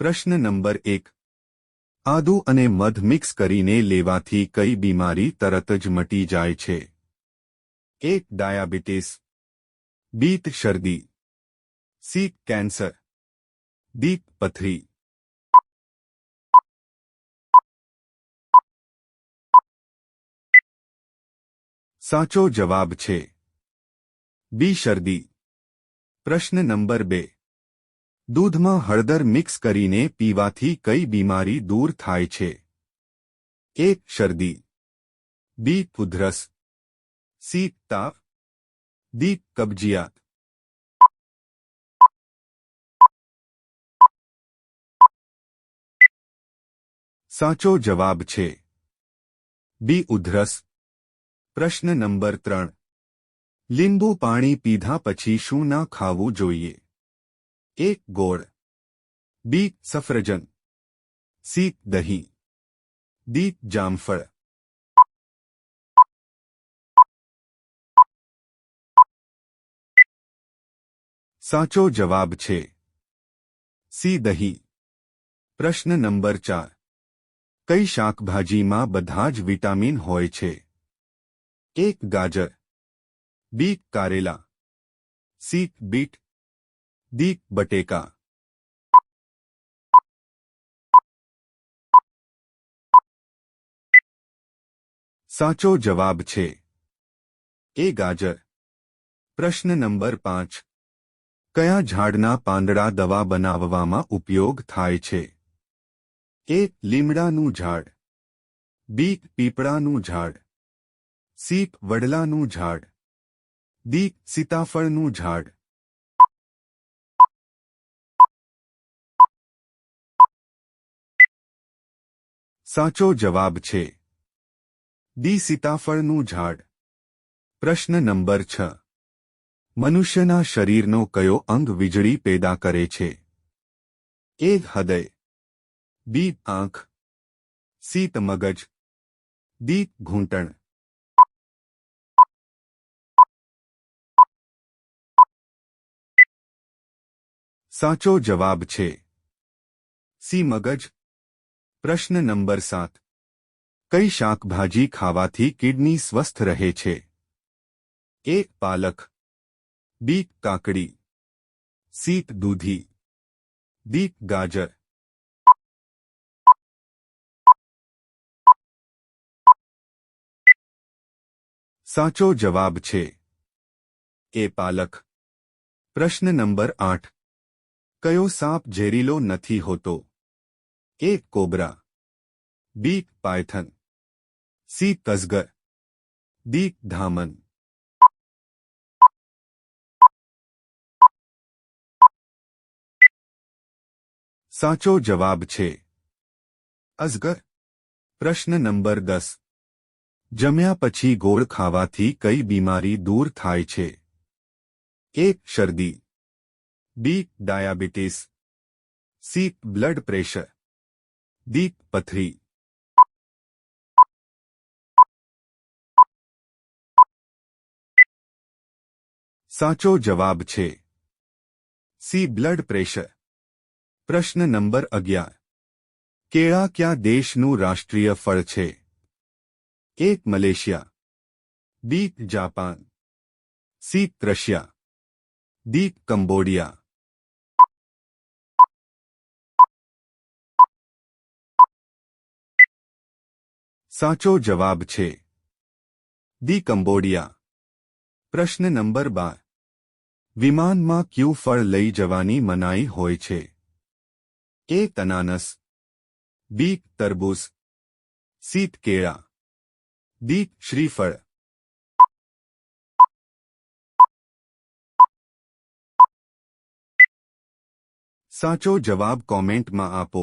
પ્રશ્ન નંબર એક આદુ અને મધ મિક્સ કરીને લેવાથી કઈ બીમારી તરત જ મટી જાય છે એક ડાયાબિટીસ બીત શરદી સી કેન્સર દીપ પથરી સાચો જવાબ છે બી શરદી પ્રશ્ન નંબર બે दूध में हड़दर मिक्स कर पीवा कई बीमारी दूर थाय शर्दी बी उधरस सी ताप दी कब्जियात साचो जवाब छे बी उधरस प्रश्न नंबर त्र लींबू पा पीधा पी शू न खाव जो है ए गोड़ बी सफ्रजन सी दही डी जामफल સાચો જવાબ છે સી દહીં પ્રશ્ન નંબર 4 કઈ શાકભાજીમાં બધા જ વિટામિન હોય છે કેક ગાજર બી કારેલા સી બીટ દીક બટેકા સાચો જવાબ છે એ ગાજર પ્રશ્ન નંબર પાંચ કયા ઝાડના પાંદડા દવા બનાવવામાં ઉપયોગ થાય છે એ લીમડાનું ઝાડ બી પીપળાનું ઝાડ સી વડલાનું ઝાડ દી સીતાફળનું ઝાડ સાચો જવાબ છે ડી સીતાફળનું ઝાડ પ્રશ્ન નંબર છ મનુષ્યના શરીરનો કયો અંગ વીજળી પેદા કરે છે એ હૃદય બી આંખ સી મગજ ડી ઘૂંટણ સાચો જવાબ છે સી મગજ प्रश्न नंबर सात कई शाक भाजी खावा थी किडनी स्वस्थ रहे छे एक पालक बीक काकड़ी सीत दूधी दीक गाजर साचो जवाब छे ए पालक प्रश्न नंबर आठ क्यों साप झेरी नहीं होता A cobra B python C तजगर D धामन साचो जवाब छे अजगर प्रश्न नंबर दस जमया पछी गोड़ खावा थी कई बीमारी दूर थाय छे एक शर्दी B diabetes C blood pressure D पथरी साचो जवाब छे सी ब्लड प्रेशर प्रश्न नंबर अग्यार केड़ा क्या देश नु राष्ट्रीय फल छे एक Malaysia D Japan C Russia D Cambodia સાચો જવાબ છે દી કંબોડિયા પ્રશ્ન નંબર બાર વિમાનમાં ક્યુ ફળ લઈ જવાની મનાઈ હોય છે એ તનાનસ બી તરબૂસ સીત કેળા દી શ્રીફળ સાચો જવાબ કોમેન્ટમાં આપો